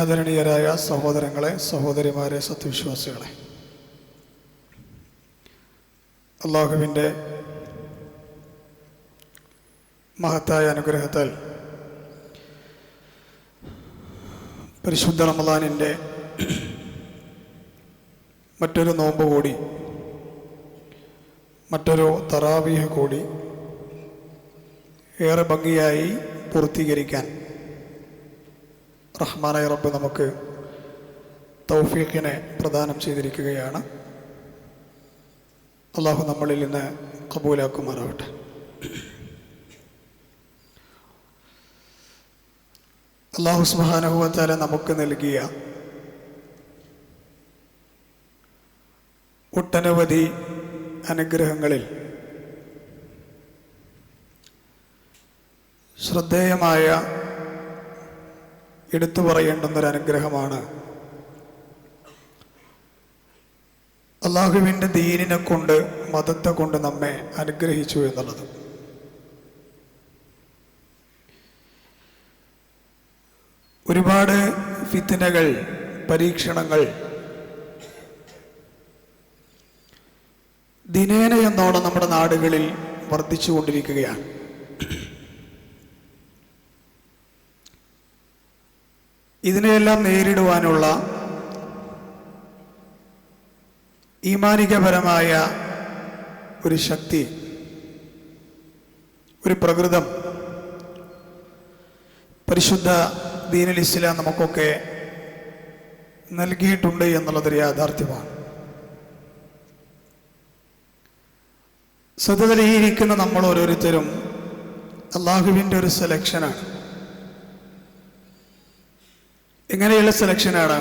ആദരണീയരായ സഹോദരങ്ങളെ സഹോദരിമാരെ സത്യവിശ്വാസികളെ. അള്ളാഹുവിന്റെ മഹത്തായ അനുഗ്രഹത്താൽ പരിശുദ്ധ റമദാനിന്റെ മറ്റൊരു നോമ്പ് കൂടി മറ്റൊരു തറാവീഹ് കൂടി ഏറെ ഭംഗിയായി പൂർത്തീകരിക്കാൻ റഹ്മാനായ റബ്ബ് നമുക്ക് തൗഫീഖിനെ പ്രദാനം ചെയ്തിരിക്കുകയാണ്. അള്ളാഹു നമ്മളിൽ നിന്ന് കബൂലാക്കുമാറാവട്ടെ. അള്ളാഹു സുബാനഹുവത്താല നമുക്ക് നൽകിയ ഒട്ടനവധി അനുഗ്രഹങ്ങളിൽ ശ്രദ്ധേയമായ എടുത്തു പറയേണ്ടുന്നൊരു അനുഗ്രഹമാണ് അള്ളാഹുവിന്റെ ദീനിനെ കൊണ്ട് മതത്തെ കൊണ്ട് നമ്മെ അനുഗ്രഹിച്ചു എന്നുള്ളത്. ഒരുപാട് ഫിത്തിനകൾ പരീക്ഷണങ്ങൾ ദിനേന എന്നോണം നമ്മുടെ നാടുകളിൽ വർദ്ധിച്ചുകൊണ്ടിരിക്കുകയാണ്. ഇതിനെയെല്ലാം നേരിടുവാനുള്ള ഈമാനികപരമായ ഒരു ശക്തി ഒരു പ്രകൃതം പരിശുദ്ധ ദീനൽ ഇസ്ലാം നമുക്കൊക്കെ നൽകിയിട്ടുണ്ട് എന്നുള്ളതൊരു യാഥാർത്ഥ്യമാണ്. ഈ നമ്മൾ ഓരോരുത്തരും അള്ളാഹുവിന്റെ ഒരു സെലക്ഷനാണ് എങ്ങനെയുള്ള സെലക്ഷനാണ്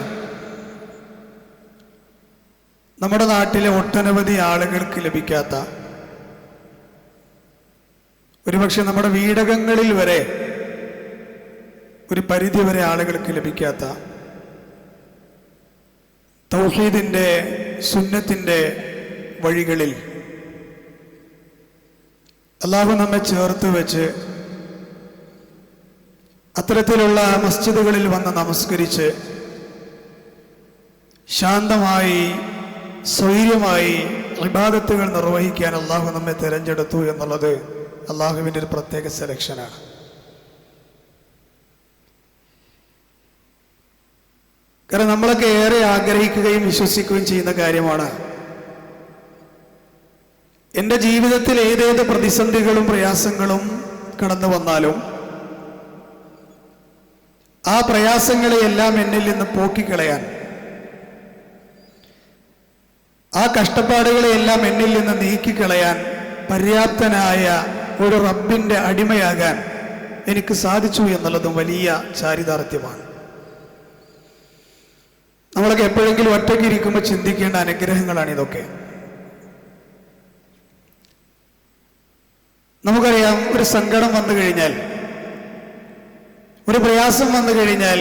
നമ്മുടെ നാട്ടിലെ ഒട്ടനവധി ആളുകൾക്ക് ലഭിക്കാത്ത ഒരുപക്ഷെ നമ്മുടെ വീടകങ്ങളിൽ വരെ ഒരു പരിധി വരെ ആളുകൾക്ക് ലഭിക്കാത്ത തൗഹീദിന്റെ സുന്നത്തിന്റെ വഴികളിൽ അള്ളാഹു നമ്മെ ചേർത്ത് വെച്ച് അത്തരത്തിലുള്ള മസ്ജിദുകളിൽ വന്ന് നമസ്കരിച്ച് ശാന്തമായി സ്വൈര്യമായി വിവാദത്തുകൾ നിർവഹിക്കാൻ അള്ളാഹു നമ്മെ തിരഞ്ഞെടുത്തു എന്നുള്ളത് അള്ളാഹുവിന്റെ ഒരു പ്രത്യേക സെലക്ഷനാണ്. കാരണം നമ്മളൊക്കെ ഏറെ ആഗ്രഹിക്കുകയും വിശ്വസിക്കുകയും ചെയ്യുന്ന കാര്യമാണ്. എന്റെ ജീവിതത്തിൽ ഏതേത് പ്രതിസന്ധികളും പ്രയാസങ്ങളും കടന്നു വന്നാലും ആ പ്രയാസങ്ങളെയെല്ലാം എന്നിൽ നിന്ന് പോക്കിക്കളയാൻ. ആ കഷ്ടപ്പാടുകളെയെല്ലാം എന്നിൽ നിന്ന് നീക്കിക്കളയാൻ പര്യാപ്തനായ ഒരു റബ്ബിന്റെ അടിമയാകാൻ എനിക്ക് സാധിച്ചു എന്നുള്ളതും വലിയ ചാരിതാർത്ഥ്യമാണ്. നമ്മളൊക്കെ എപ്പോഴെങ്കിലും ഒറ്റയ്ക്ക് ഇരിക്കുമ്പോൾ ചിന്തിക്കേണ്ട അനുഗ്രഹങ്ങളാണ് ഇതൊക്കെ നമുക്കറിയാം ഒരു സങ്കടം വന്നു കഴിഞ്ഞാൽ ഒരു പ്രയാസം വന്നു കഴിഞ്ഞാൽ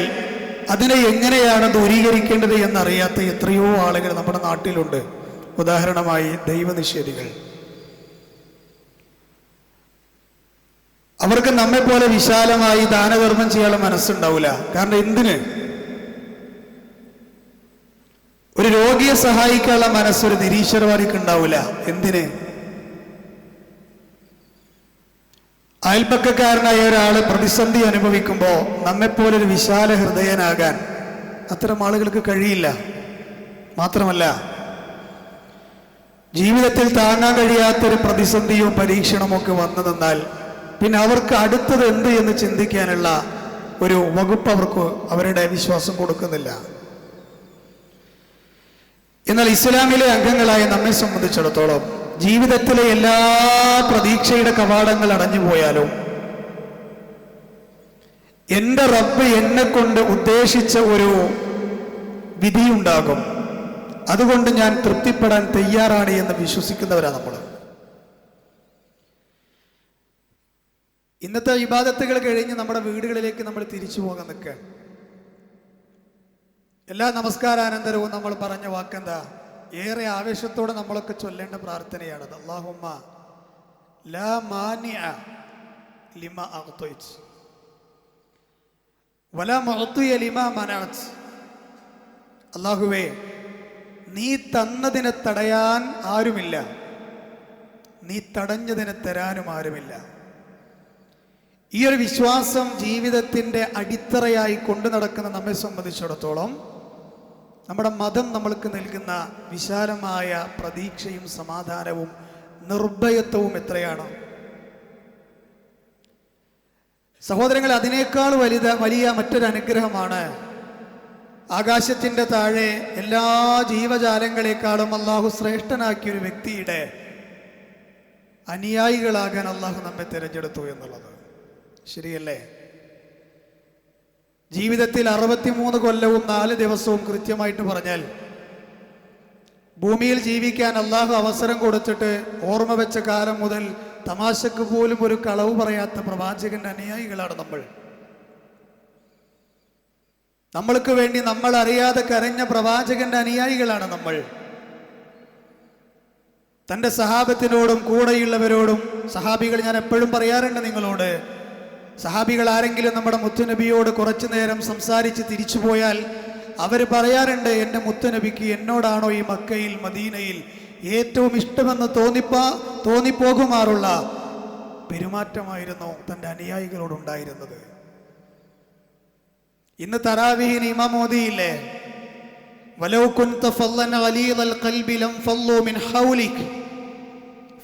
അതിനെ എങ്ങനെയാണ് ദൂരീകരിക്കേണ്ടത് എന്നറിയാത്ത എത്രയോ ആളുകൾ നമ്മുടെ നാട്ടിലുണ്ട്. ഉദാഹരണമായി ദൈവനിഷേധികൾ. അവർക്ക് നമ്മെ പോലെ വിശാലമായി ദാനധർമ്മം ചെയ്യാനുള്ള മനസ്സുണ്ടാവില്ല കാരണം എന്തിന്? ഒരു രോഗിയെ സഹായിക്കാനുള്ള മനസ്സൊരു നിരീശ്വരവാദിക്ക് ഉണ്ടാവില്ല എന്തിന്? അയൽപ്പക്കക്കാരനായ ഒരാൾ പ്രതിസന്ധി അനുഭവിക്കുമ്പോൾ നമ്മെപ്പോലൊരു വിശാല ഹൃദയനാകാൻ അത്തരം ആളുകൾക്ക് കഴിയില്ല. മാത്രമല്ല ജീവിതത്തിൽ താങ്ങാൻ കഴിയാത്തൊരു പ്രതിസന്ധിയോ പരീക്ഷണമോ ഒക്കെ വന്നു തന്നാൽ പിന്നെ അവർക്ക് അടുത്തത് എന്ത് എന്ന് ചിന്തിക്കാനുള്ള ഒരു വകുപ്പ് അവർക്ക് അവരുടെ വിശ്വാസം കൊടുക്കുന്നില്ല. എന്നാൽ ഇസ്ലാമിലെ അംഗങ്ങളായ നമ്മെ സംബന്ധിച്ചിടത്തോളം ജീവിതത്തിലെ എല്ലാ പ്രതീക്ഷയുടെ കവാടങ്ങൾ അടഞ്ഞു പോയാലോ? എന്റെ റബ്ബ് എന്നെ കൊണ്ട് ഉദ്ദേശിച്ച ഒരു വിധിയുണ്ടാകും അതുകൊണ്ട് ഞാൻ തൃപ്തിപ്പെടാൻ തയ്യാറാണ് എന്ന് വിശ്വസിക്കുന്നവരാണ് നമ്മൾ ഇന്നത്തെ വിവാദത്തുകൾ കഴിഞ്ഞ് നമ്മുടെ വീടുകളിലേക്ക് നമ്മൾ തിരിച്ചു പോകാൻ നിൽക്കുക എല്ലാ നമസ്കാരാനന്തരവും നമ്മൾ പറഞ്ഞ വാക്കെന്താ? ഏറെ ആവേശത്തോടെ നമ്മളൊക്കെ ചൊല്ലേണ്ട പ്രാർത്ഥനയാണത്. അള്ളാഹുമ്മ ലാ അള്ളാഹുവേ നീ തന്നതിനെ തടയാൻ ആരുമില്ല. നീ തടഞ്ഞതിനെ തരാനും ആരുമില്ല. ഈ ഒരു വിശ്വാസം ജീവിതത്തിന്റെ അടിത്തറയായി കൊണ്ടു നടക്കുന്ന നമ്മെ സംബന്ധിച്ചിടത്തോളം നമ്മുടെ മതം നമ്മൾക്ക് നൽകുന്ന വിശാലമായ പ്രതീക്ഷയും സമാധാനവും നിർഭയത്വവും എത്രയാണ്? സഹോദരങ്ങൾ അതിനേക്കാൾ വലുത വലിയ മറ്റൊരു അനുഗ്രഹമാണ് ആകാശത്തിന്റെ താഴെ എല്ലാ ജീവജാലങ്ങളെക്കാളും അള്ളാഹു ശ്രേഷ്ഠനാക്കിയ ഒരു വ്യക്തിയുടെ അനുയായികളാകാൻ അള്ളാഹു നമ്മെ തിരഞ്ഞെടുത്തു എന്നുള്ളത്. ശരിയല്ലേ? ജീവിതത്തിൽ അറുപത്തിമൂന്ന് കൊല്ലവും നാല് ദിവസവും കൃത്യമായിട്ട് പറഞ്ഞാൽ ഭൂമിയിൽ ജീവിക്കാൻ അള്ളാഹു അവസരം കൊടുത്തിട്ട് ഓർമ്മ വെച്ച കാലം മുതൽ തമാശക്ക് പോലും ഒരു കളവ് പറയാത്ത പ്രവാചകന്റെ അനുയായികളാണ് നമ്മൾ. നമ്മൾക്ക് വേണ്ടി നമ്മൾ അറിയാതെ കരഞ്ഞ പ്രവാചകന്റെ അനുയായികളാണ് നമ്മൾ. തന്റെ സഹാബത്തിനോടും കൂടെയുള്ളവരോടും സഹാബികൾ ഞാൻ എപ്പോഴും പറയാറുണ്ട് നിങ്ങളോട് സഹാബികൾ ആരെങ്കിലും നമ്മുടെ മുത്തുനബിയോട് കുറച്ചു നേരം സംസാരിച്ച് തിരിച്ചു പോയാൽ അവർ പറയാറുണ്ട് എൻ്റെ മുത്തുനബിക്ക് എന്നോടാണോ ഈ മക്കയിൽ മദീനയിൽ ഏറ്റവും ഇഷ്ടമെന്ന് തോന്നിപ്പാ തോന്നിപ്പോകുമാറുള്ള പെരുമാറ്റമായിരുന്നു തൻ്റെ അനുയായികളോടുണ്ടായിരുന്നത് ഇന്ന് തറാവിഹിന് ഇമാം മോദിയില്ലേ ولو كنت فظا غليظ القلب لانفضوا من حولك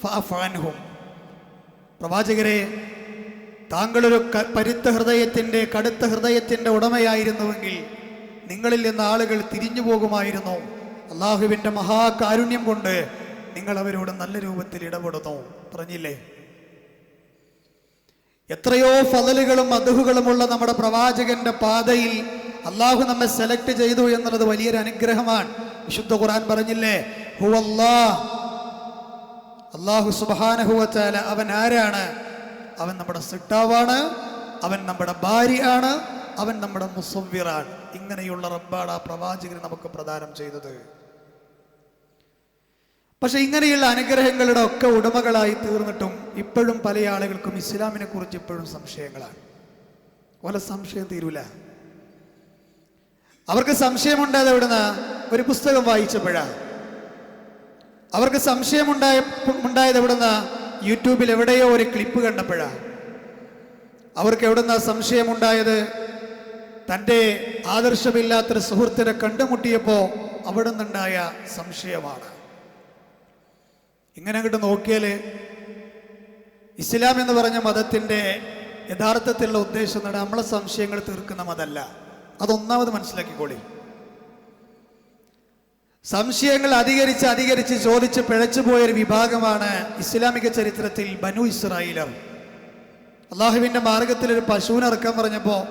فاعف عنهم പ്രവാചകരെ താങ്കളൊരു പരുത്ത ഹൃദയത്തിന്റെ കടുത്ത ഹൃദയത്തിന്റെ ഉടമയായിരുന്നുവെങ്കിൽ നിങ്ങളിൽ നിന്ന് ആളുകൾ തിരിഞ്ഞു പോകുമായിരുന്നു. അള്ളാഹുവിന്റെ മഹാകാരുണ്യം കൊണ്ട് നിങ്ങൾ അവരോട് നല്ല രൂപത്തിൽ ഇടപെടുന്നു. പറഞ്ഞില്ലേ? എത്രയോ ഫലലുകളും അതുഹുകളുമുള്ള നമ്മുടെ പ്രവാചകന്റെ പാതയിൽ അള്ളാഹു നമ്മെ സെലക്ട് ചെയ്തു എന്നുള്ളത് വലിയൊരു അനുഗ്രഹമാണ്. വിശുദ്ധ ഖുർആൻ പറഞ്ഞില്ലേ? ഹുവല്ലാ അള്ളാഹു സുബാനഹുവച്ചാല അവൻ ആരാണ്? അവൻ നമ്മുടെ സിട്ടാവാണ് അവൻ നമ്മുടെ ഭാര്യയാണ് അവൻ നമ്മുടെ മുസവ്വിറാണ്. ഇങ്ങനെയുള്ള റബ്ബാണ് ആ പ്രവാചകന് നമുക്ക് പ്രദാനം ചെയ്തത്. പക്ഷെ ഇങ്ങനെയുള്ള അനുഗ്രഹങ്ങളുടെ ഒക്കെ ഉടമകളായി തീർന്നിട്ടും ഇപ്പോഴും പല ആളുകൾക്കും ഇസ്ലാമിനെ കുറിച്ച് ഇപ്പോഴും സംശയങ്ങളാണ്. ഓലെ സംശയം തീരൂല. അവർക്ക് സംശയമുണ്ടായത് എവിടുന്ന? ഒരു പുസ്തകം വായിച്ചപ്പോഴാണ് അവർക്ക് സംശയമുണ്ടായ ഉണ്ടായത് എവിടുന്ന? യൂട്യൂബിൽ എവിടെയോ ഒരു ക്ലിപ്പ് കണ്ടപ്പോഴാണ് അവർക്ക് എവിടുന്ന സംശയമുണ്ടായത്? തന്റെ ആദർശമില്ലാത്തൊരു സുഹൃത്തിനെ കണ്ടുമുട്ടിയപ്പോൾ അവിടെ നിന്നുണ്ടായ സംശയമാണ്. ഇങ്ങനെ അങ്ങോട്ട് നോക്കിയാൽ ഇസ്ലാം എന്ന് പറഞ്ഞ മതത്തിന്റെ യഥാർത്ഥത്തിലുള്ള ഉദ്ദേശം എന്താണ് നമ്മളെ സംശയങ്ങൾ തീർക്കുന്ന മതമല്ല അതൊന്നാമത് മനസ്സിലാക്കിക്കോളി. സംശയങ്ങൾ അധികരിച്ച് അധികരിച്ച് ചോദിച്ച് പിഴച്ചു പോയൊരു വിഭാഗമാണ് ഇസ്ലാമിക ചരിത്രത്തിൽ ബനു ഇസ്രായേലർ. അള്ളാഹുവിന്റെ മാർഗത്തിൽ ഒരു പശുവിനെ ഇറക്കാൻ പറഞ്ഞപ്പോൾ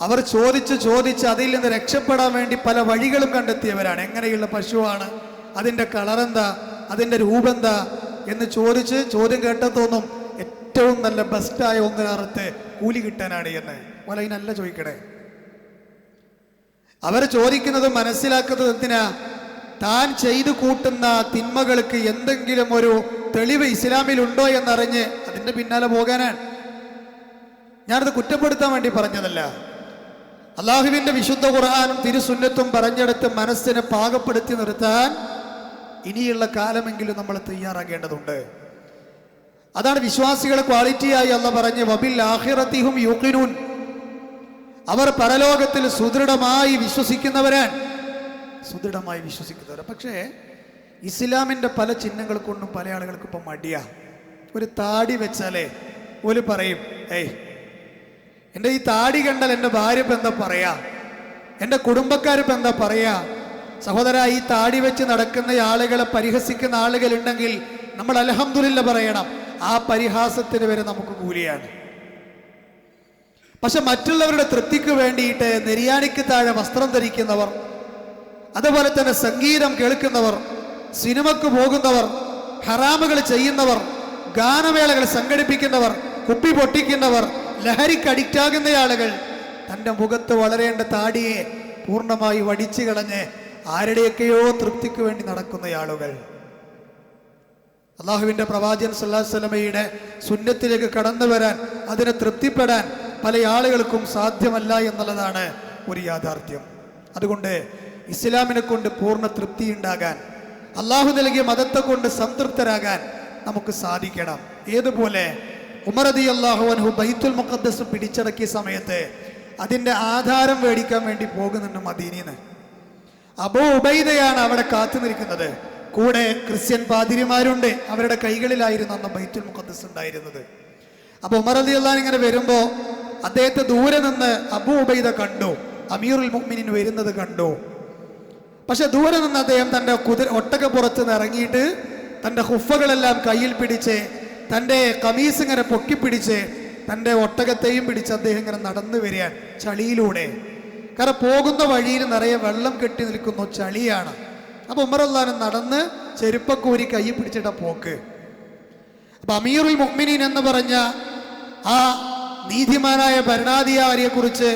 അവർ ചോദിച്ച് ചോദിച്ച് അതിൽ നിന്ന് രക്ഷപ്പെടാൻ വേണ്ടി പല വഴികളും കണ്ടെത്തിയവരാണ്. എങ്ങനെയുള്ള പശുവാണ്? അതിന്റെ കളറെന്താ അതിന്റെ രൂപെന്താ എന്ന് ചോദിച്ച് ചോദ്യം കേട്ടതൊന്നും ഏറ്റവും നല്ല ബെസ്റ്റായ ഒന്നിനറുത്ത് കൂലി കിട്ടാനാണ് എന്ന്. നല്ല ചോദിക്കണേ. അവർ ചോദിക്കുന്നത് മനസ്സിലാക്കുന്നത് എന്തിനാ? താൻ ചെയ്തു കൂട്ടുന്ന തിന്മകൾക്ക് എന്തെങ്കിലും ഒരു തെളിവ് ഇസ്ലാമിൽ ഉണ്ടോ എന്നറിഞ്ഞ് അതിന്റെ പിന്നാലെ പോകാനാണ്. ഞാനത് കുറ്റപ്പെടുത്താൻ വേണ്ടി പറഞ്ഞതല്ല. അള്ളാഹുവിന്റെ വിശുദ്ധ ഖുർആാനും തിരുസുന്നത്തും പറഞ്ഞെടുത്ത് മനസ്സിനെ പാകപ്പെടുത്തി നിർത്താൻ ഇനിയുള്ള കാലമെങ്കിലും നമ്മൾ തയ്യാറാകേണ്ടതുണ്ട്. അതാണ് വിശ്വാസികളെ ക്വാളിറ്റിയായി അല്ല പറഞ്ഞ് വബിൽ ആഹിറത്തിഹും യൂക്കിനൂൻ അവർ പരലോകത്തിൽ സുദൃഢമായി വിശ്വസിക്കുന്നവരാണ്. സുദൃഢമായി വിശ്വസിക്കുന്നവർ പക്ഷേ ഇസ്ലാമിന്റെ പല ചിഹ്നങ്ങൾ കൊണ്ടും പല ആളുകൾക്ക് ഇപ്പം മടിയാ. ഒരു താടി വെച്ചാലേ ഒരു പറയും ഏയ് എന്റെ ഈ താടി കണ്ടാൽ എന്റെ ഭാര്യ ഇപ്പം എന്താ പറയാ? എന്റെ കുടുംബക്കാരിപ്പം എന്താ പറയാ? സഹോദര ഈ താടി വെച്ച് നടക്കുന്ന ആളുകളെ പരിഹസിക്കുന്ന ആളുകളുണ്ടെങ്കിൽ നമ്മൾ അലഹമുല്ല പറയണം. ആ പരിഹാസത്തിന് വരെ നമുക്ക് കൂലിയാണ്. പക്ഷെ മറ്റുള്ളവരുടെ തൃപ്തിക്ക് വേണ്ടിയിട്ട് നെരിയാണിക്ക് താഴെ വസ്ത്രം ധരിക്കുന്നവർ അതുപോലെ തന്നെ സംഗീതം കേൾക്കുന്നവർ സിനിമക്ക് പോകുന്നവർ ഹറാമുകൾ ചെയ്യുന്നവർ ഗാനമേളകൾ സംഘടിപ്പിക്കുന്നവർ കുപ്പി പൊട്ടിക്കുന്നവർ ലഹരിക്ക് അഡിക്റ്റ് ആകുന്ന ആളുകൾ തന്റെ മുഖത്ത് വളരേണ്ട താടിയെ പൂർണമായി വടിച്ചു കളഞ്ഞ് ആരുടെയൊക്കെയോ തൃപ്തിക്ക് വേണ്ടി നടക്കുന്ന ആളുകൾ. അള്ളാഹുവിന്റെ പ്രവാചകൻ സല്ലാ സ്വലമയുടെ സുന്നത്തിലേക്ക് കടന്നു വരാൻ അതിനെ തൃപ്തിപ്പെടാൻ പല ആളുകൾക്കും സാധ്യമല്ല എന്നുള്ളതാണ് ഒരു യാഥാർത്ഥ്യം. അതുകൊണ്ട് ഇസ്ലാമിനെ കൊണ്ട് പൂർണ തൃപ്തി ഉണ്ടാകാൻ അള്ളാഹു നൽകിയ മതത്തെ കൊണ്ട് സംതൃപ്തരാകാൻ നമുക്ക് സാധിക്കണം. ഏതുപോലെ ഉമറദി അള്ളാഹു അൻഹു ബൈത്തുൽ മുഖദ്ദസ് പിടിച്ചടക്കിയ സമയത്ത് അതിന്റെ ആധാരം മേടിക്കാൻ വേണ്ടി പോകുന്നുണ്ട് മദീനിന്ന്. അബോ ഉബൈദയാണ് അവിടെ കാത്തു നിൽക്കുന്നത്. കൂടെ ക്രിസ്ത്യൻ പാതിരിമാരുണ്ട്. അവരുടെ കൈകളിലായിരുന്നു അന്ന് ബൈത്തുൽ മുഖദ്ദസ് ഉണ്ടായിരുന്നത്. അപ്പോൾ ഉമർ അലി അള്ളഹാൻ ഇങ്ങനെ വരുമ്പോ അദ്ദേഹത്തെ ദൂരെ നിന്ന് അബു ഉബൈദ കണ്ടു. അമീറുൽ മുഹ്മിനിൻ വരുന്നത് കണ്ടു. പക്ഷെ ദൂരെ നിന്ന് അദ്ദേഹം തന്റെ കുതിര ഒട്ടകപ്പുറത്ത് നിന്ന് ഇറങ്ങിയിട്ട് തന്റെ ഹുഫകളെല്ലാം കയ്യിൽ പിടിച്ച് തന്റെ കമീസ് ഇങ്ങനെ പൊക്കിപ്പിടിച്ച് തന്റെ ഒട്ടകത്തെയും പിടിച്ച് അദ്ദേഹം ഇങ്ങനെ നടന്നു വരികയാണ് ചളിയിലൂടെ. കാരണം പോകുന്ന വഴിയിൽ നിറയെ വെള്ളം കെട്ടി നിൽക്കുന്നു ചളിയാണ്. അപ്പൊ ഉമ്മറല്ലാനും നടന്ന് ചെരുപ്പക്കൂരി കൈ പിടിച്ചിട്ട പോക്ക്. അപ്പൊ അമീറുൽ മുഹ്മിനീൻ എന്ന് പറഞ്ഞ ആ നീതിമാനായ ഭരണാധികാരിയെ കുറിച്ച്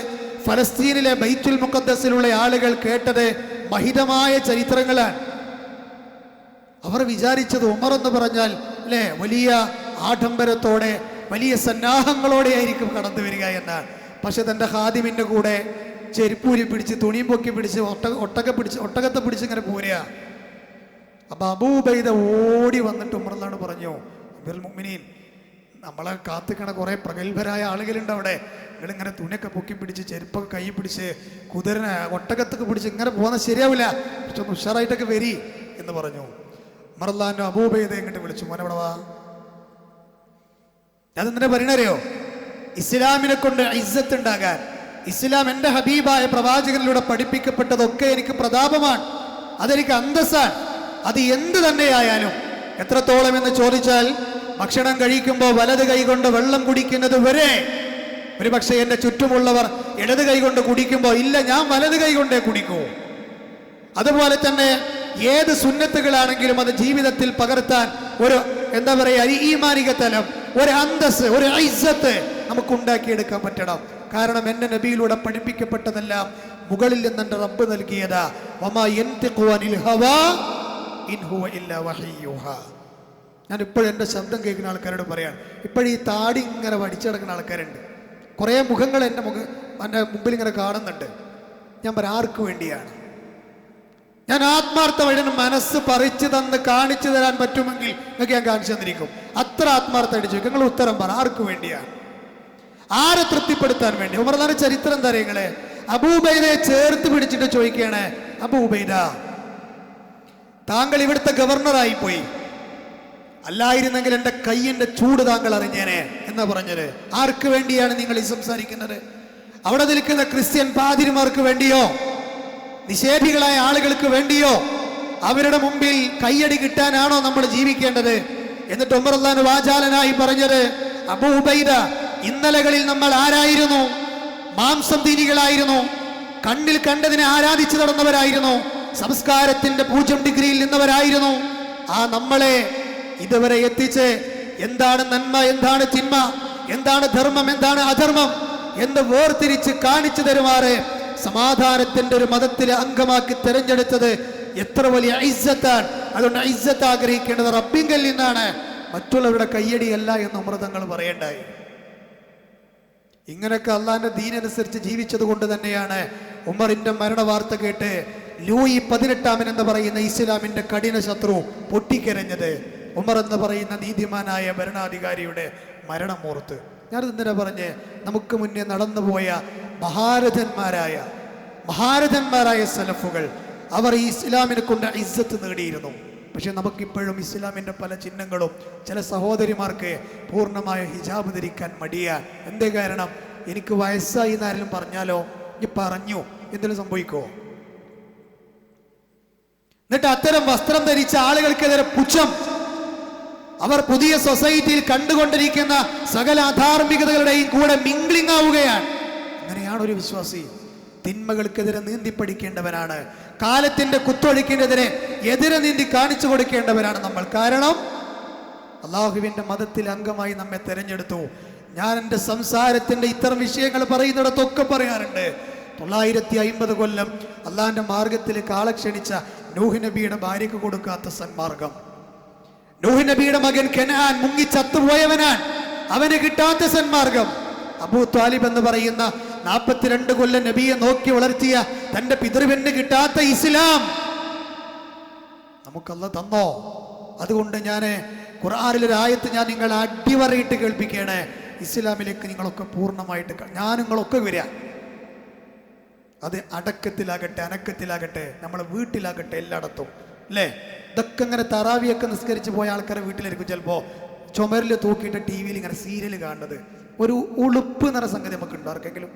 ഫലസ്തീനിലെ ബൈത്തുൽ മുക്കദ്സിലുള്ള ആളുകൾ കേട്ടത് മഹിതമായ ചരിത്രങ്ങളാണ്. അവർ വിചാരിച്ചത് ഉമർ എന്ന് പറഞ്ഞാൽ അല്ലേ വലിയ ആഡംബരത്തോടെ വലിയ സന്നാഹങ്ങളോടെ ആയിരിക്കും കടന്നു വരിക എന്നാണ്. പക്ഷെ തന്റെ ഹാദിമിന്റെ കൂടെ ചെരുപ്പൂരി പിടിച്ച് തുണിയും പൊക്കി പിടിച്ച് ഒട്ടക ഒട്ടക പിടിച്ച് ഒട്ടകത്തെ പിടിച്ച് ഇങ്ങനെ പോരുക. അപ്പൊ അബൂബൈദ ഓടി വന്നിട്ട് ഉമർന്നാണ് പറഞ്ഞു അബിൽ മുഅ്മിനീൻ നമ്മളെ കാത്തിക്കണ കുറേ പ്രഗത്ഭരായ ആളുകളുണ്ട് അവിടെ. നിങ്ങളിങ്ങനെ തുണിയൊക്കെ പൊക്കി പിടിച്ച് ചെരുപ്പൊക്കെ കൈ പിടിച്ച് കുതിരനെ ഒട്ടകത്തൊക്കെ പിടിച്ച് ഇങ്ങനെ പോകുന്നത് ശരിയാവില്ല. കുറച്ചൊന്ന് ഉഷാറായിട്ടൊക്കെ വരി എന്ന് പറഞ്ഞു. മറല്ലാന്റെ അബൂബൈദ എങ്ങോട്ട് വിളിച്ചു. മോനെ ഇവിടെ വാ. ഞാൻ എന്തിനെ പറയണറിയോ ഇസ്ലാമിനെ കൊണ്ട് ഇസ്സത്ത് ഉണ്ടാകാൻ. ഇസ്ലാം എന്റെ ഹബീബായ പ്രവാചകനിലൂടെ പഠിപ്പിക്കപ്പെട്ടതൊക്കെ എനിക്ക് പ്രതാപമാണ്. അതെനിക്ക് അന്തസ്സാണ്. അത് എന്ത് തന്നെയായാലും എത്രത്തോളം എന്ന് ചോദിച്ചാൽ ഭക്ഷണം കഴിക്കുമ്പോൾ വലത് കൈകൊണ്ട് വെള്ളം കുടിക്കുന്നത് വരെ ഒരു പക്ഷേ എന്റെ ചുറ്റുമുള്ളവർ ഇടത് കൈകൊണ്ട് കുടിക്കുമ്പോൾ ഇല്ല ഞാൻ വലത് കൈകൊണ്ടേ കുടിക്കൂ. അതുപോലെ തന്നെ ഏത് സുന്നത്തുകളാണെങ്കിലും അത് ജീവിതത്തിൽ പകർത്താൻ ഒരു എന്താ പറയുക ഈമാനിക തലം ഒരു അന്തസ് ഒരു ഐസത്ത് നമുക്ക് ഉണ്ടാക്കിയെടുക്കാൻ പറ്റണം. കാരണം എന്റെ നബിയിലൂടെ പഠിപ്പിക്കപ്പെട്ടതെല്ലാം മുകളിൽ നിന്ന് എന്റെ റബ്ബ് നൽകിയതാ. വമാ ഹവാ ഇൻ ഹുവ ഇല്ലാ വഹയ്യുഹാ ഞാൻ ഇപ്പോഴും എന്റെ ശബ്ദം കേൾക്കുന്ന ആൾക്കാരോട് പറയാണ്. ഇപ്പോഴും ഈ താടി ഇങ്ങനെ വടിച്ചടക്കുന്ന ആൾക്കാരുണ്ട്. കുറേ മുഖങ്ങൾ എന്റെ മുഖ എന്റെ മുമ്പിൽ ഇങ്ങനെ കാണുന്നുണ്ട്. ഞാൻ പറയാം ആർക്ക് വേണ്ടിയാണ്? ഞാൻ ആത്മാർത്ഥമായിട്ട് മനസ്സ് പറിച്ചു തന്ന് കാണിച്ചു തരാൻ പറ്റുമെങ്കിൽ നിങ്ങൾക്ക് ഞാൻ കാണിച്ചു തന്നിരിക്കും. അത്ര ആത്മാർത്ഥമായിട്ട് ചോദിക്കും. നിങ്ങൾ ഉത്തരം പറ ആർക്ക് വേണ്ടിയാണ്? ആരെ തൃപ്തിപ്പെടുത്താൻ വേണ്ടി? ഉമർദാന ചരിത്രം തരങ്ങളെ അബൂബൈദയെ ചേർത്ത് പിടിച്ചിട്ട് ചോദിക്കുകയാണ് അബൂബൈദ താങ്കൾ ഇവിടുത്തെ ഗവർണറായി പോയി. അല്ലായിരുന്നെങ്കിൽ എന്റെ കയ്യിന്റെ ചൂട് താങ്കൾ അറിഞ്ഞേനെ എന്ന് പറഞ്ഞത്. ആർക്ക് വേണ്ടിയാണ് നിങ്ങൾ ഈ സംസാരിക്കുന്നത്? അവിടെ നിൽക്കുന്ന ക്രിസ്ത്യൻ പാതിരിമാർക്ക് വേണ്ടിയോ? നിഷേധികളായ ആളുകൾക്ക് വേണ്ടിയോ? അവരുടെ മുമ്പിൽ കയ്യടി കിട്ടാനാണോ നമ്മൾ ജീവിക്കേണ്ടത്? എന്നിട്ട് ഉമർ വാചാലനായി പറഞ്ഞത് അബൂബൈദ ഇന്നലകളിൽ നമ്മൾ ആരായിരുന്നു? മാംസം തീനികളായിരുന്നു കണ്ണിൽ കണ്ടതിനെ ആരാധിച്ചു നടന്നവരായിരുന്നു. സംസ്കാരത്തിന്റെ പൂജ്യം ഡിഗ്രിയിൽ നിന്നവരായിരുന്നു. ആ നമ്മളെ ഇതുവരെ എത്തിച്ച് എന്താണ് നന്മ എന്താണ് തിന്മ എന്താണ് ധർമ്മം എന്താണ് അധർമ്മം എന്ന് വേർതിരിച്ച് കാണിച്ചു തരുമാറ് സമാധാനത്തിന്റെ ഒരു മതത്തിലെ അംഗമാക്കി തിരഞ്ഞെടുത്തത് എത്ര വലിയ ഐസത്താണ് അതുകൊണ്ട് ഐസത്ത് ആഗ്രഹിക്കേണ്ടത് റബ്ബിങ്കൽ നിന്നാണ്. മറ്റുള്ളവരുടെ കയ്യടിയല്ല എന്ന് അമൃതങ്ങൾ പറയേണ്ടായി. ഇങ്ങനെയൊക്കെ അള്ളാന്റെ ദീനനുസരിച്ച് ജീവിച്ചത് കൊണ്ട് തന്നെയാണ് ഉമറിന്റെ മരണ വാർത്ത കേട്ട് ലൂയി പതിനെട്ടാമൻ എന്ന് പറയുന്ന ഇസ്ലാമിന്റെ കഠിന ശത്രു പൊട്ടിക്കരഞ്ഞത്. ഉമർ എന്ന് പറയുന്ന നീതിമാനായ ഭരണാധികാരിയുടെ മരണമോർത്ത്. ഞാനത് എന്തിനാ പറഞ്ഞ് നമുക്ക് മുന്നേ നടന്നുപോയ മഹാരഥന്മാരായ മഹാരഥന്മാരായ സലഫുകൾ അവർ ഈ ഇസ്ലാമിനെ കൊണ്ട് ഇസ്സത്ത് നേടിയിരുന്നു. പക്ഷെ നമുക്കിപ്പോഴും ഇസ്ലാമിന്റെ പല ചിഹ്നങ്ങളും ചില സഹോദരിമാർക്ക് പൂർണമായ ഹിജാബ് ധരിക്കാൻ മടിയ. എന്തേ കാരണം? എനിക്ക് വയസ്സായി എന്നാരെങ്കിലും പറഞ്ഞാലോ? ഈ പറഞ്ഞു. എന്തെങ്കിലും സംഭവിക്കുമോ എന്നിട്ട് അത്തരം വസ്ത്രം ധരിച്ച ആളുകൾക്കെതിരെ പുച്ഛം. അവർ പുതിയ സൊസൈറ്റിയിൽ കണ്ടുകൊണ്ടിരിക്കുന്ന സകല അധാർമികതകളുടെയും കൂടെ മിംഗ്ലിംഗ് ആവുകയാണ്. അങ്ങനെയാണ് ഒരു വിശ്വാസി. തിന്മകൾക്കെതിരെ നീന്തി പഠിക്കേണ്ടവനാണ്. കാലത്തിന്റെ കുത്തൊഴുക്കിനെതിരെ എതിരെ നീന്തി കാണിച്ചു കൊടുക്കേണ്ടവരാണ് നമ്മൾ. കാരണം അള്ളാഹുവിന്റെ മതത്തിൽ അംഗമായി നമ്മെ തെരഞ്ഞെടുത്തു. ഞാൻ എന്റെ സംസാരത്തിന്റെ ഇത്തരം വിഷയങ്ങൾ പറയുന്നിടത്തൊക്കെ പറയാറുണ്ട്. തൊള്ളായിരത്തി അയിമ്പത് കൊല്ലം അള്ളാഹിന്റെ മാർഗത്തിലേക്ക് ആളെ നൂഹ് നബിയുടെ ഭാര്യയ്ക്ക് കൊടുക്കാത്ത സന്മാർഗം. നൂഹ് നബിയുടെ മകൻ കെനാൻ മുങ്ങി ചത്തുപോയവനാൻ അവന് കിട്ടാത്ത സന്മാർഗം. അബൂ താലിബ് എന്ന് പറയുന്ന നാൽപ്പത്തിരണ്ട് കൊല്ലം നബിയെ നോക്കി വളർത്തിയ തന്റെ പിതൃവിന് കിട്ടാത്ത ഇസ്ലാം നമുക്കല്ല തന്നോ? അതുകൊണ്ട് ഞാൻ ഖുർആാനിലൊരു ആയത്ത് ഞാൻ നിങ്ങൾ അടിവറയിട്ട് കേൾപ്പിക്കുകയാണ്. ഇസ്ലാമിലേക്ക് നിങ്ങളൊക്കെ പൂർണമായിട്ട് ഞാൻ നിങ്ങളൊക്കെ വരിക. അത് അടക്കത്തിലാകട്ടെ അനക്കത്തിലാകട്ടെ നമ്മളെ വീട്ടിലാകട്ടെ എല്ലായിടത്തും. അല്ലേ? ഇതൊക്കെ ഇങ്ങനെ തറാവിയൊക്കെ നിസ്കരിച്ച് പോയ ആൾക്കാരെ വീട്ടിലായിരിക്കും ചിലപ്പോൾ ചുമരിൽ തൂക്കിയിട്ട് ടി വിയിൽ ഇങ്ങനെ സീരിയൽ കാണുന്നത്. ഒരു ഉളുപ്പ് എന്ന സംഗതി നമുക്ക് ഉണ്ടോ ആർക്കെങ്കിലും?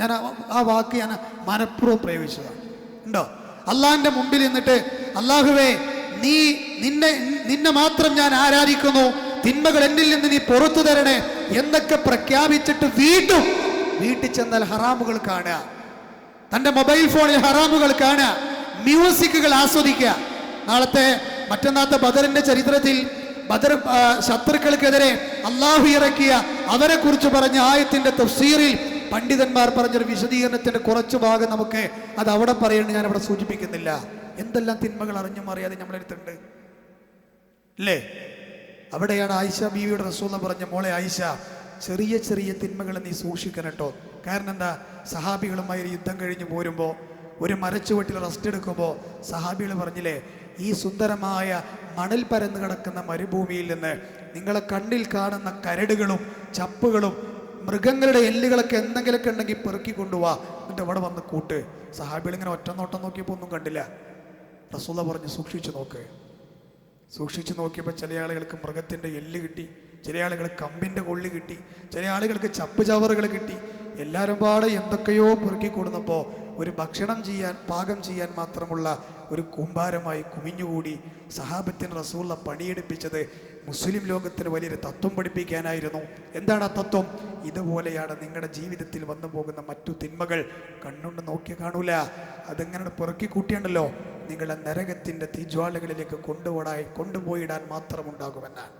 ഞാൻ ആ- വാക്ക് ഞാൻ മനഃപൂർവം പ്രയോഗിച്ചതാണ്. ഉണ്ടോ? അള്ളാഹിന്റെ മുമ്പിൽ നിന്നിട്ട് അള്ളാഹുവേ നീ നിന്നെ നിന്നെ മാത്രം ഞാൻ ആരാധിക്കുന്നു. തിന്മകൾ എന്നിൽ നിന്ന് നീ പുറത്തു തരണേ. എന്നൊക്കെ പ്രഖ്യാപിച്ചിട്ട് വീണ്ടും വീട്ടിൽ ചെന്നാൽ ഹറാമുകൾ കാണുക. തന്റെ മൊബൈൽ ഫോണിൽ ഹറാമുകൾ കാണുക. മ്യൂസിക്കുകൾ ആസ്വദിക്കുക. നാളത്തെ മറ്റന്നാത്ത ബദറിന്റെ ചരിത്രത്തിൽ ബദർ ശത്രുക്കൾക്കെതിരെ അള്ളാഹു ഇറക്കിയ അവരെ കുറിച്ച് പറഞ്ഞ ആയത്തിന്റെ തഫ്സീറിൽ പണ്ഡിതന്മാർ പറഞ്ഞൊരു വിശദീകരണത്തിന്റെ കുറച്ചു ഭാഗം നമുക്ക് അത് അവിടെ പറയുന്നത് ഞാൻ അവിടെ സൂചിപ്പിക്കുന്നില്ല. എന്തെല്ലാം തിന്മകൾ അറിഞ്ഞും അറിയാതെ നമ്മളെടുത്തുണ്ട് അല്ലേ അവിടെയാണ് ആയിഷ ബീവിയുടെ റസൂന്ന് പറഞ്ഞ മോളെ ആയിഷ ചെറിയ ചെറിയ തിന്മകൾ നീ സൂക്ഷിക്കണം കേട്ടോ. കാരണം എന്താ? സഹാബികളുമായി യുദ്ധം കഴിഞ്ഞ് പോരുമ്പോൾ ഒരു മരച്ചുവട്ടിൽ റെസ്റ്റ് എടുക്കുമ്പോൾ സഹാബികൾ പറഞ്ഞില്ലേ ഈ സുന്ദരമായ മണൽ പരന്ന് കിടക്കുന്ന മരുഭൂമിയിൽ നിന്ന് നിങ്ങളെ കണ്ണിൽ കാണുന്ന കരടുകളും ചപ്പുകളും മൃഗങ്ങളുടെ എല്ലുകളൊക്കെ എന്തെങ്കിലുമൊക്കെ ഉണ്ടെങ്കിൽ പെറുക്കി കൊണ്ടുപോവാ എന്നിട്ട് അവിടെ വന്ന് കൂട്ട്. സഹാബികൾ ഇങ്ങനെ ഒറ്റ നോട്ടം നോക്കിയപ്പോൾ ഒന്നും കണ്ടില്ല. റസൂല പറഞ്ഞ് സൂക്ഷിച്ചു നോക്ക്. സൂക്ഷിച്ചു നോക്കിയപ്പോൾ ചില ആളുകൾക്ക് മൃഗത്തിന്റെ എല്ല് കിട്ടി ചില ആളുകൾ കമ്പിന്റെ കൊള്ളി കിട്ടി ചില ആളുകൾക്ക് ചപ്പ് ചവറുകൾ കിട്ടി. എല്ലാവരും പാടെ എന്തൊക്കെയോ പെറുക്കി കൊടുന്നപ്പോൾ ഒരു ഭക്ഷണം ചെയ്യാൻ പാകം ചെയ്യാൻ മാത്രമുള്ള ഒരു കൂമ്പാരമായി കുമിഞ്ഞുകൂടി സഹാബത്തിന് റസൂള്ള പണിയെടുപ്പിച്ചത് മുസ്ലിം ലോകത്തിന് വലിയൊരു തത്വം പഠിപ്പിക്കാനായിരുന്നു. എന്താണ് ആ തത്വം? ഇതുപോലെയാണ് നിങ്ങളുടെ ജീവിതത്തിൽ വന്നു പോകുന്ന മറ്റു തിന്മകൾ കണ്ണുകൊണ്ട് നോക്കി കാണൂല. അതെങ്ങനെ പുറക്കി കൂട്ടിയുണ്ടല്ലോ? നിങ്ങളെ നരകത്തിന്റെ തീജ്വാലകളിലേക്ക് കൊണ്ടുപോടായി കൊണ്ടുപോയിടാൻ മാത്രമുണ്ടാകുമെന്നാണ്.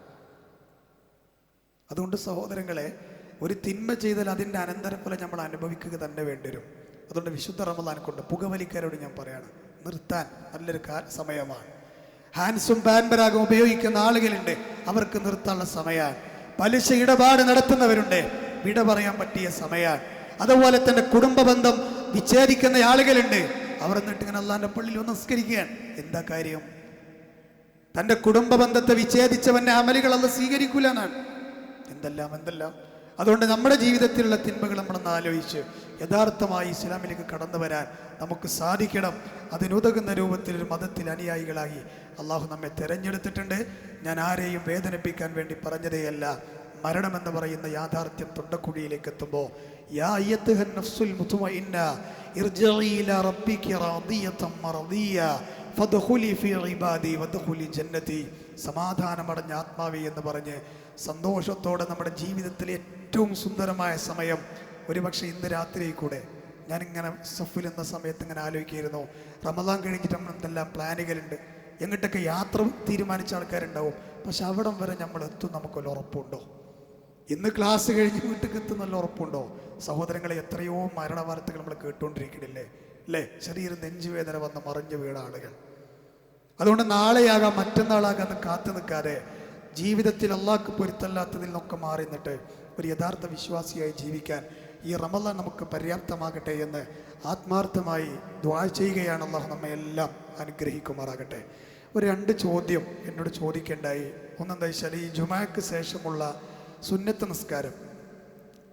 അതുകൊണ്ട് സഹോദരങ്ങളെ ഒരു തിന്മ ചെയ്താൽ അതിന്റെ അനന്തരഫലം നമ്മൾ അനുഭവിക്കുക തന്നെ വേണ്ടിവരും. അതുകൊണ്ട് വിശുദ്ധ റമദാൻ കൊണ്ട് പുകവലിക്കാരോട് ഞാൻ പറയാണ് നിർത്താൻ നല്ലൊരു സമയമാണ്. ഹാൻസും പാൻപരാഗും ഉപയോഗിക്കുന്ന ആളുകളുണ്ട് അവർക്ക് നിർത്താനുള്ള സമയമാണ്. പലിശ ഇടപാട് നടത്തുന്നവരുണ്ട് വിട പറയാൻ പറ്റിയ സമയമാണ്. അതുപോലെ തന്നെ കുടുംബ ബന്ധം വിച്ഛേദിക്കുന്ന ആളുകളുണ്ട് അവർ എന്നിട്ട് ഇങ്ങനെ അള്ളാന്റെ പള്ളിയിൽ ഒന്ന് നിസ്കരിക്കുകയാണ്. എന്താ കാര്യം? തന്റെ കുടുംബ ബന്ധത്തെ വിച്ഛേദിച്ചവന്റെ അമലുകൾ സ്വീകരിക്കൂലെന്നാണ് എന്തെല്ലാം എന്തെല്ലാം? അതുകൊണ്ട് നമ്മുടെ ജീവിതത്തിലുള്ള തിന്മകൾ നമ്മളൊന്ന് ആലോചിച്ച് യഥാർത്ഥമായി ഇസ്ലാമിലേക്ക് കടന്നു വരാൻ നമുക്ക് സാധിക്കണം. അതിനുതകുന്ന രൂപത്തിൽ ഒരു മതത്തിൽ അനുയായികളായി അള്ളാഹു നമ്മെ തിരഞ്ഞെടുത്തിട്ടുണ്ട്. ഞാൻ ആരെയും വേദനിപ്പിക്കാൻ വേണ്ടി പറഞ്ഞതേയല്ല. മരണമെന്ന് പറയുന്ന യാഥാർത്ഥ്യം തൊണ്ടക്കുഴിയിലേക്ക് എത്തുമ്പോൾ യാ നഫ്സുൽ ഇലാ ഫീ ഇബാദി ജന്നതി. സമാധാനമടഞ്ഞ ആത്മാവി എന്ന് പറഞ്ഞ് സന്തോഷത്തോടെ നമ്മുടെ ജീവിതത്തിലെ ഏറ്റവും സുന്ദരമായ സമയം ഒരുപക്ഷെ ഇന്ന് രാത്രി കൂടെ. ഞാനിങ്ങനെ സഫിൽ എന്ന സമയത്ത് ഇങ്ങനെ ആലോചിക്കുകയായിരുന്നു. റമദാൻ കഴിഞ്ഞിട്ട് നമ്മൾ എന്തെല്ലാം പ്ലാനുകളുണ്ട്? എങ്ങോട്ടൊക്കെ യാത്ര തീരുമാനിച്ച ആൾക്കാരുണ്ടാവും. പക്ഷെ അവിടം വരെ നമ്മൾ എത്തും നമുക്കൊരു ഉറപ്പുണ്ടോ? ഇന്ന് ക്ലാസ് കഴിഞ്ഞ് വീട്ടിൽ എത്തുന്നല്ല ഉറപ്പുണ്ടോ? സഹോദരങ്ങളെ എത്രയോ മരണ വാർത്തകൾ നമ്മൾ കേട്ടുകൊണ്ടിരിക്കണില്ലേ അല്ലേ? ശരീരം നെഞ്ചുവേദന വന്ന് മറിഞ്ഞു വീണ ആളുകൾ. അതുകൊണ്ട് നാളെയാകാം മറ്റന്നാളാകാം കാത്തു നിൽക്കാതെ ജീവിതത്തിൽ അള്ളാഹ്ക്ക് പൊരുത്തല്ലാത്തതിൽ നിന്നൊക്കെ മാറി നിന്നിട്ട് ഒരു യഥാർത്ഥ വിശ്വാസിയായി ജീവിക്കാൻ ഈ റമല നമുക്ക് പര്യാപ്തമാകട്ടെ എന്ന് ആത്മാർത്ഥമായി ദ്വാ ചെയ്യുകയാണ് അള്ളാഹു നമ്മെ എല്ലാം അനുഗ്രഹിക്കുമാറാകട്ടെ. ഒരു രണ്ട് ചോദ്യം എന്നോട് ചോദിക്കേണ്ടായി. ഒന്നെന്താ വെച്ചാൽ ഈ ജുമാക്ക് ശേഷമുള്ള സുന്നത്ത് നിസ്കാരം.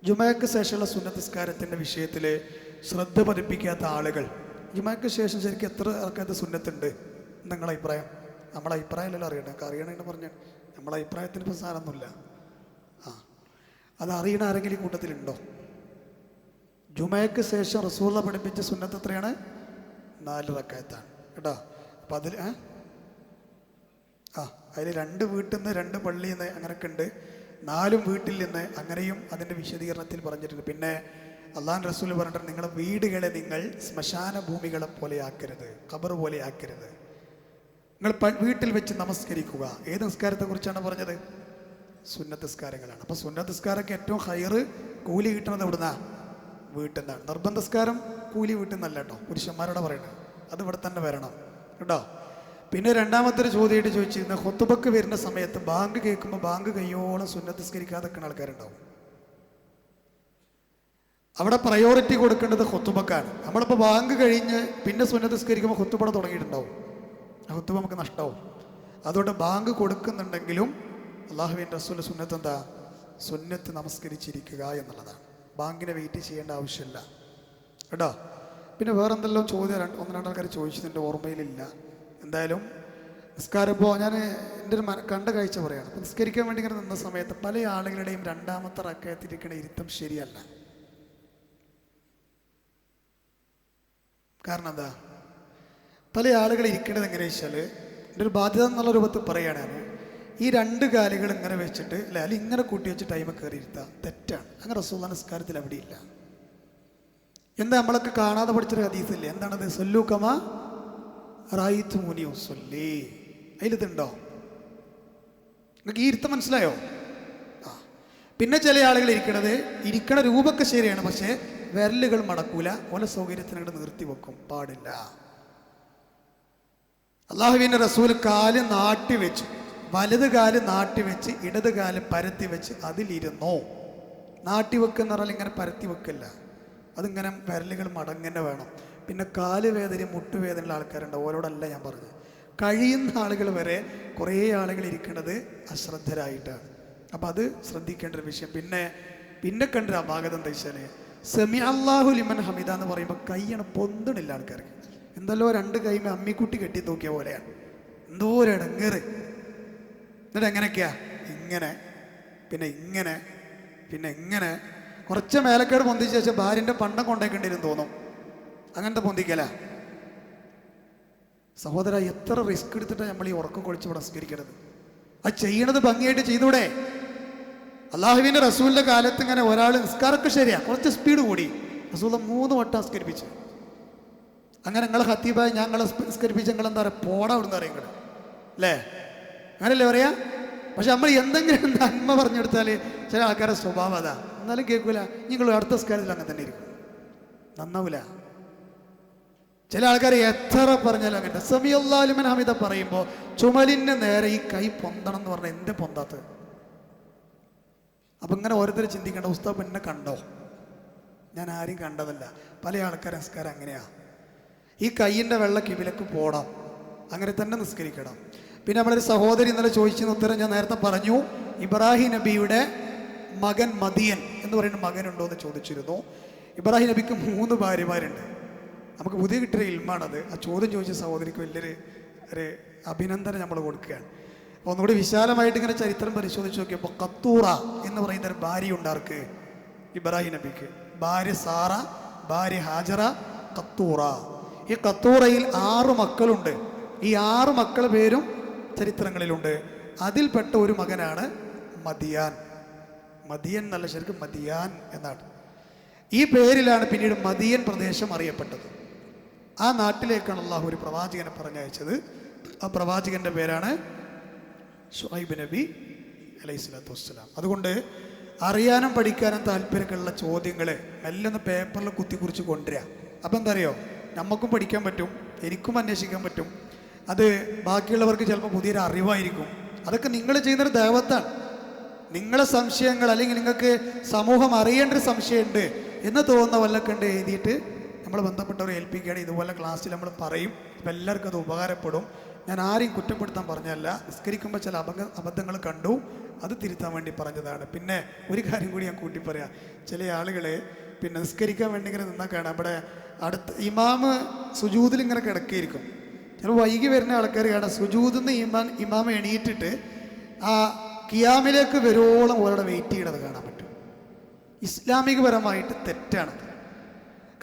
ജുമാക്ക് ശേഷമുള്ള സുന്നത്ത് നിസ്കാരത്തിന്റെ വിഷയത്തിൽ ശ്രദ്ധ പതിപ്പിക്കാത്ത ആളുകൾ ജുമാക്ക് ശേഷം ശരിക്കും എത്ര ആൾക്കാരുടെ സുന്നത്തുണ്ട്? നിങ്ങളുടെ അഭിപ്രായം? നമ്മളെ അഭിപ്രായമല്ലല്ലോ അറിയണം നിങ്ങൾക്ക് അറിയണമെന്ന് പറഞ്ഞാൽ നമ്മളെ അഭിപ്രായത്തിന് പ്രസാരമൊന്നുമില്ല ആ. അത് അറിയണ ആരെങ്കിലും കൂട്ടത്തിലുണ്ടോ? ജുമയ്ക്ക് ശേഷം റസൂള്ള പഠിപ്പിച്ച സുന്നത്ത് എത്രയാണ്? നാല് റക്കായത്താണ്. കേട്ടോ? അപ്പം അതിൽ ആ അതിൽ രണ്ട് വീട്ടിൽ നിന്ന് രണ്ട് പള്ളിയിൽ നിന്ന് അങ്ങനെയൊക്കെ ഉണ്ട്. നാലും വീട്ടിൽ നിന്ന് അങ്ങനെയും അതിന്റെ വിശദീകരണത്തിൽ പറഞ്ഞിട്ടുണ്ട്. പിന്നെ അള്ളാൻ റസൂൽ പറഞ്ഞിട്ടുണ്ട് നിങ്ങളുടെ വീടുകളെ നിങ്ങൾ ശ്മശാന ഭൂമികളെ പോലെ ആക്കരുത്. ഖബർ പോലെ ആക്കരുത്. നിങ്ങൾ വീട്ടിൽ വെച്ച് നമസ്കരിക്കുക. ഏത് നിസ്കാരത്തെ കുറിച്ചാണ് പറഞ്ഞത്? സുന്നത്ത് നിസ്കാരങ്ങളാണ് അപ്പോൾ സുന്നത്ത് നിസ്കാരമൊക്കെ ഏറ്റവും ഹയറ് കൂലി കിട്ടുന്നത് എവിടുന്നാ? വീട്ടിൽ നിന്നാണ് നിർബന്ധസ്കാരം കൂലി വീട്ടിൽ നിന്നല്ല കേട്ടോ. പുരുഷന്മാരോട് പറയണത് അത് ഇവിടെ തന്നെ വരണം. കേട്ടോ? പിന്നെ രണ്ടാമത്തെ ഒരു ചോദ്യമായിട്ട് ചോദിച്ചിരുന്ന ഹൊത്തുബക്ക് വരുന്ന സമയത്ത് ബാങ്ക് കേൾക്കുമ്പോൾ ബാങ്ക് കയ്യോളം സുന്നത്ത് നിസ്കരിക്കാതെ നിൽക്കുന്ന ആൾക്കാരുണ്ടാവും. അവിടെ പ്രയോറിറ്റി കൊടുക്കേണ്ടത് ഹൊത്തുബക്കാണ്. നമ്മളിപ്പോൾ ബാങ്ക് കഴിഞ്ഞ് പിന്നെ സുന്നത്ത് ഹൊത്തുപട തുടങ്ങിയിട്ടുണ്ടാവും. ഹുത്തുബ നമുക്ക് നഷ്ടമാവും അതുകൊണ്ട് ബാങ്ക് കൊടുക്കുന്നുണ്ടെങ്കിലും അള്ളാഹുവിൻ റസൂലിന്റെ സുന്നത്ത് എന്താ? സുന്നത്ത് നമസ്കരിച്ചിരിക്കുക എന്നുള്ളതാണ്. ബാങ്കിനെ വെയിറ്റ് ചെയ്യേണ്ട ആവശ്യമില്ല. കേട്ടോ? പിന്നെ വേറെ എന്തെല്ലാം ചോദ്യം രണ്ട് ഒന്ന് രണ്ടാൾക്കാർ ചോദിച്ചതിന്റെ ഓർമ്മയിലില്ല. എന്തായാലും നിസ്കാരം ഇപ്പോൾ ഞാൻ എന്റെ ഒരു കണ്ട കാഴ്ച പറയുകയാണ് നിസ്കരിക്കാൻ വേണ്ടി ഇങ്ങനെ നിന്ന സമയത്ത് പല ആളുകളുടെയും രണ്ടാമത്തെ റക്കയത്തിരിക്കണ ഇരുത്തം ശരിയല്ല. കാരണം എന്താ? പല ആളുകൾ ഇരിക്കേണ്ടത് എങ്ങനെയാ വെച്ചാൽ എന്റെ ഒരു ബാധ്യത എന്നുള്ള രൂപത്തിൽ പറയുകയാണ് ഈ രണ്ട് കാലുകൾ ഇങ്ങനെ വെച്ചിട്ട് അല്ലെ അല്ലെങ്കിൽ ഇങ്ങനെ കൂട്ടി വെച്ച് ടൈമ് കയറി ഇരുത്താം. തെറ്റാണ് അങ്ങനെ റസൂള്ള നിസ്കാരത്തിൽ ഇല്ല. എന്താ നമ്മളൊക്കെ കാണാതെ പഠിച്ചൊരു ഹദീസില്ലേ? എന്താണത്? സൊല്ലൂക്കമ റായിത്ത് മുനിയോ സൊല്ലേ അതിലിതുണ്ടോ? നിങ്ങൾക്ക് ഈ ഇരുത്തം മനസ്സിലായോ? ആ. പിന്നെ ചില ആളുകൾ ഇരിക്കണത് ഇരിക്കണ രൂപമൊക്കെ ശരിയാണ് പക്ഷേ വിരലുകൾ മടക്കൂല. ഓല സൗകര്യത്തിനോട് നിർത്തി വെക്കും. പാടില്ല. അള്ളാഹുവിന്റെ റസൂൽ കാൽ നാട്ടി വെച്ചു. വലത് കാൽ നാട്ടി വെച്ച് ഇടത് കാൽ പരത്തി വെച്ച് അതിലിരുന്നോ? നാട്ടി പറഞ്ഞാൽ ഇങ്ങനെ പരത്തി വെക്കില്ല. അതിങ്ങനെ വിരലുകൾ മടങ്ങനെ വേണം. പിന്നെ കാൽ വേദന മുട്ടുവേദനയുള്ള ആൾക്കാരുണ്ട്. ഓരോടല്ല ഞാൻ പറഞ്ഞത്. കഴിയുന്ന ആളുകൾ വരെ കുറേ ആളുകൾ ഇരിക്കുന്നത് അശ്രദ്ധരായിട്ടാണ്. അപ്പം അത് ശ്രദ്ധിക്കേണ്ട ഒരു വിഷയം. പിന്നെ പിന്നെ കണ്ടൊരു അപാകത എന്താ വെച്ചാൽ സെമി അള്ളാഹു ലിമൻ ഹമിദ എന്ന് പറയുമ്പോൾ കൈയാണ് പൊന്തണില്ല ആൾക്കാർക്ക്. എന്തല്ലോ രണ്ട് കൈമേ അമ്മിക്കുട്ടി കെട്ടി തൂക്കിയ പോലെയാണ്. എന്തോ ഒരു ഇടങ്ങേറ് എന്നിട്ട് എങ്ങനെയൊക്കെയാ ഇങ്ങനെ പിന്നെ ഇങ്ങനെ പിന്നെ ഇങ്ങനെ. കുറച്ച് മേലക്കേട് പൊന്തിച്ച ശേഷം ഭാര്യന്റെ പണ്ടം കൊണ്ടേക്കേണ്ടിരും തോന്നും. അങ്ങനത്തെ പൊന്തിക്കല. സഹോദര എത്ര റിസ്ക് എടുത്തിട്ടാ നമ്മൾ ഈ ഉറക്കം കൊളിച്ച് സ്വീകരിക്കരുത് അത് ചെയ്യണത് ഭംഗിയായിട്ട് ചെയ്തൂടെ? അള്ളാഹുവിന്റെ റസൂലിന്റെ കാലത്ത് ഇങ്ങനെ ഒരാൾ നിസ്കാരൊക്കെ ശരിയാ. കുറച്ച് സ്പീഡ് കൂടി. റസൂല മൂന്ന് വട്ടം സംസ്കരിപ്പിച്ചു അങ്ങനെ നിങ്ങളെ ഹത്തീബായി ഞങ്ങളെ നിസ്കരിപ്പിച്ച് നിങ്ങൾ എന്താ പറയുക പോടാ അവിടുന്ന് അറിയും നിങ്ങൾ അല്ലേ? അങ്ങനല്ലേ പറയാ? പക്ഷെ നമ്മൾ എന്തെങ്കിലും നന്മ പറഞ്ഞെടുത്താൽ ചില ആൾക്കാരുടെ സ്വഭാവം അതാ. എന്നാലും കേൾക്കൂല. നിങ്ങൾ അടുത്ത സ്കാരത്തിൽ അങ്ങനെ തന്നെ ഇരിക്കും. നന്നാവൂല. ചില ആൾക്കാർ എത്ര പറഞ്ഞാലും അങ്ങനെ സമിയല്ലാലുമൻ ഹമിത പറയുമ്പോൾ ചുമലിന് നേരെ ഈ കൈ പൊന്തണം എന്ന് പറഞ്ഞാൽ എന്റെ പൊന്താത്തത് അപ്പൊ ഇങ്ങനെ ഓരോരുത്തർ ചിന്തിക്കേണ്ട ഉസ്താവ് എന്നെ കണ്ടോ? ഞാൻ ആരും കണ്ടതല്ല. പല ആൾക്കാർ നിസ്കാരം അങ്ങനെയാ. ഈ കൈയിന്റെ വെള്ള കിവിലക്ക് പോടാം അങ്ങനെ തന്നെ നിസ്കരിക്കണം. പിന്നെ നമ്മളൊരു സഹോദരി ഇന്നലെ ചോദിച്ചതിന് ഉത്തരം ഞാൻ നേരത്തെ പറഞ്ഞു. ഇബ്രാഹിം നബിയുടെ മകൻ മദിയൻ എന്ന് പറയുന്ന മകനുണ്ടോ എന്ന് ചോദിച്ചിരുന്നു. ഇബ്രാഹിം നബിക്ക് മൂന്ന് ഭാര്യമാരുണ്ട്. നമുക്ക് പുതിയ കിട്ടിയ ഇൽമാണത്. ആ ചോദ്യം ചോദിച്ച സഹോദരിക്ക് വലിയൊരു ഒരു അഭിനന്ദനം നമ്മൾ കൊടുക്കുകയാണ്. അപ്പോൾ ഒന്നുകൂടി വിശാലമായിട്ട് ഇങ്ങനെ ചരിത്രം പരിശോധിച്ച് നോക്കിയപ്പോൾ കത്തൂറ എന്ന് പറയുന്ന ഒരു ഭാര്യ ഉണ്ടാർക്ക് ഇബ്രാഹിം നബിക്ക്. ഭാര്യ സാറ ഭാര്യ ഹാജറ കത്തൂറ. ഈ കത്തൂറയിൽ ആറ് മക്കളുണ്ട്. ഈ ആറ് മക്കളുടെ പേരും ചരിത്രങ്ങളിലുണ്ട്. അതിൽപ്പെട്ട ഒരു മകനാണ് മദിയാൻ മദിയൻ എന്നല്ല ശരിക്കും മദിയാൻ എന്നാണ്. ഈ പേരിലാണ് പിന്നീട് മദിയൻ പ്രദേശം അറിയപ്പെട്ടത്. ആ നാട്ടിലേക്കാണ് അള്ളാഹു ഒരു പ്രവാചകനെ പറഞ്ഞയച്ചത്. ആ പ്രവാചകന്റെ പേരാണ് ഷുഹൈബ് നബി അലൈഹി സ്വലാത്തു വസ്സലാം. അതുകൊണ്ട് അറിയാനും പഠിക്കാനും താല്പര്യമൊക്കെയുള്ള ചോദ്യങ്ങൾ മെല്ലൊന്ന് പേപ്പറിൽ കുത്തി കുറിച്ച് കൊണ്ടുവരിക അപ്പം എന്താ അറിയോ? നമുക്കും പഠിക്കാൻ പറ്റും എനിക്കും അന്വേഷിക്കാൻ പറ്റും. അത് ബാക്കിയുള്ളവർക്ക് ചിലപ്പോൾ പുതിയൊരു അറിവായിരിക്കും. അതൊക്കെ നിങ്ങൾ ചെയ്യുന്നൊരു ദൈവത്താണ്. നിങ്ങളെ സംശയങ്ങൾ അല്ലെങ്കിൽ നിങ്ങൾക്ക് സമൂഹം അറിയേണ്ട ഒരു സംശയമുണ്ട് എന്ന് തോന്നുന്ന വല്ലൊക്കെ ഉണ്ട് എഴുതിയിട്ട് നമ്മൾ ബന്ധപ്പെട്ടവരെ ഏൽപ്പിക്കുകയാണ്. ഇതുപോലെ ക്ലാസ്സിൽ നമ്മൾ പറയും. അപ്പം എല്ലാവർക്കും അത് ഉപകാരപ്പെടും. ഞാൻ ആരെയും കുറ്റപ്പെടുത്താൻ പറഞ്ഞല്ല നിസ്കരിക്കുമ്പോൾ ചില അബദ്ധ അബദ്ധങ്ങൾ കണ്ടു. അത് തിരുത്താൻ വേണ്ടി പറഞ്ഞതാണ്. പിന്നെ ഒരു കാര്യം കൂടി ഞാൻ കൂട്ടി പറയാം ചില ആളുകളെ പിന്നെ നിസ്കരിക്കാൻ വേണ്ടി ഇങ്ങനെ നിന്നാൽ കാണാം. ഇവിടെ അടുത്ത് ഇമാമ് സുജൂതിൽ ഇങ്ങനെ ചിലപ്പോൾ വൈകി വരുന്ന ആൾക്കാർ കാണാം. സുജൂതിൽ നിന്ന് ഇമാൻ ഇമാമ എണീറ്റിട്ട് ആ കിയാമിലേക്ക് വരുവോളം ഓരോടെ വെയിറ്റ് ചെയ്യണത് കാണാൻ പറ്റും. ഇസ്ലാമികപരമായിട്ട് തെറ്റാണ്.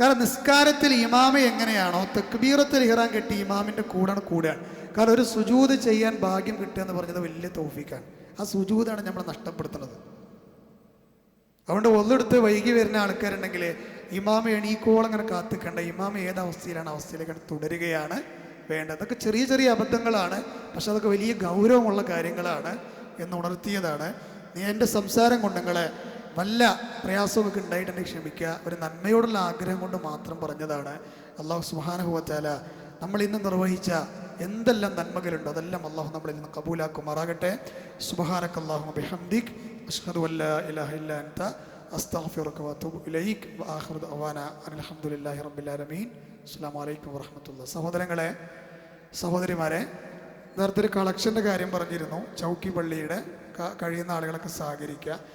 കാരണം നിസ്കാരത്തിൽ ഇമാമ എങ്ങനെയാണോ തെക്ബീറത്തിൽ ഇഹ്റാൻ കെട്ടി ഇമാമിന്റെ കൂടാണ് കൂടുകയാണ് കാരണം ഒരു സുജൂത് ചെയ്യാൻ ഭാഗ്യം കിട്ടുക എന്ന് പറഞ്ഞത് വലിയ തോഫിക്കാണ്. ആ സുജൂതാണ് നമ്മൾ നഷ്ടപ്പെടുത്തുന്നത്. അതുകൊണ്ട് ഒന്നെടുത്ത് വൈകി വരുന്ന ആൾക്കാരുണ്ടെങ്കിൽ ഇമാമ എണീക്കോളം അങ്ങനെ കാത്തിക്കണ്ട. ഇമാമ ഏത് അവസ്ഥയിലാണ്? അവസ്ഥയിലേക്ക് തുടരുകയാണ്. വേണ്ടത്. അതൊക്കെ ചെറിയ ചെറിയ അബദ്ധങ്ങളാണ് പക്ഷെ അതൊക്കെ വലിയ ഗൗരവമുള്ള കാര്യങ്ങളാണ് എന്ന് ഉണർത്തിയതാണ്. നീ എന്റെ സംസാരം കൊണ്ട് നിങ്ങളെ വല്ല പ്രയാസമൊക്കെ ഉണ്ടായിട്ടുണ്ടെങ്കിൽ ക്ഷമിക്കുക. ഒരു നന്മയോടുള്ള ആഗ്രഹം കൊണ്ട് മാത്രം പറഞ്ഞതാണ്. അള്ളാഹു സുഹാനുഭവത്താല നമ്മൾ ഇന്ന് നിർവഹിച്ച എന്തെല്ലാം നന്മകളുണ്ടോ അതെല്ലാം അള്ളാഹു നമ്മളിൽ നിന്ന് കബൂലാക്കുമാറാകട്ടെ. സുബഹാനക്ക് അള്ളാഹു ബിഹംദിക്. അഷ്ഹദു അല്ലാ ഇലാഹ അൻത. ഇലൈക്. അസ്സാം വലൈക്കും സഹോദരങ്ങളെ സഹോദരിമാരെ നേരത്തെ ഒരു കളക്ഷന്റെ കാര്യം പറഞ്ഞിരുന്നു. ചൗക്കി പള്ളിയുടെ കഴിയുന്ന ആളുകളൊക്കെ സഹകരിക്കുക.